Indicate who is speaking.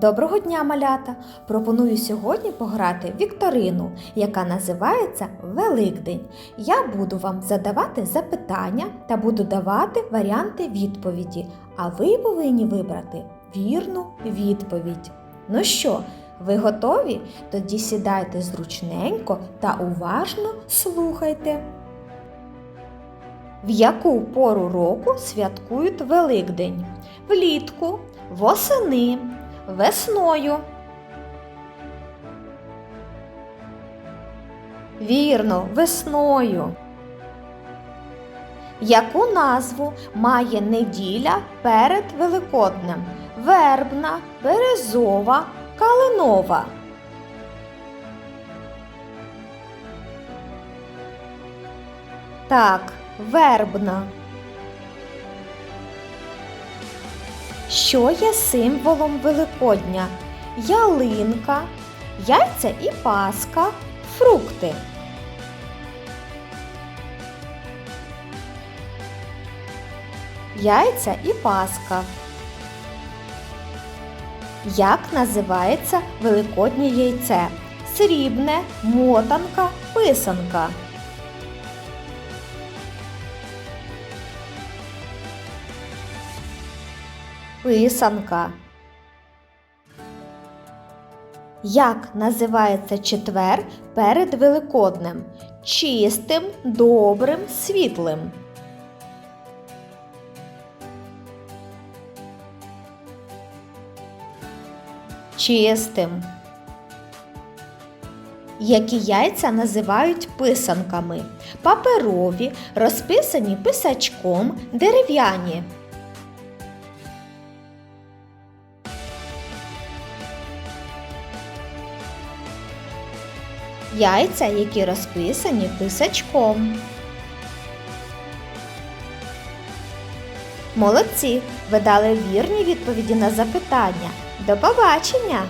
Speaker 1: Доброго дня, малята! Пропоную сьогодні пограти вікторину, яка називається Великдень. Я буду вам задавати запитання та буду давати варіанти відповіді, а ви повинні вибрати вірну відповідь. Ну що, ви готові? Тоді сідайте зручненько та уважно слухайте. В яку пору року святкують Великдень? Влітку, восени, весною. Вірно, весною. Яку назву має неділя перед Великоднем? Вербна, березова, калинова. Так, вербна. Що є символом Великодня? Ялинка, яйця і паска, фрукти. Яйця і паска. Як називається великоднє яйце? Срібне, мотанка, писанка. Писанка. Як називається четвер перед Великоднем? Чистим, добрим, світлим. Чистим. Які яйця називають писанками? Паперові, розписані писачком, дерев'яні. Яйця, які розписані писачком. Молодці! Ви дали вірні відповіді на запитання. До побачення!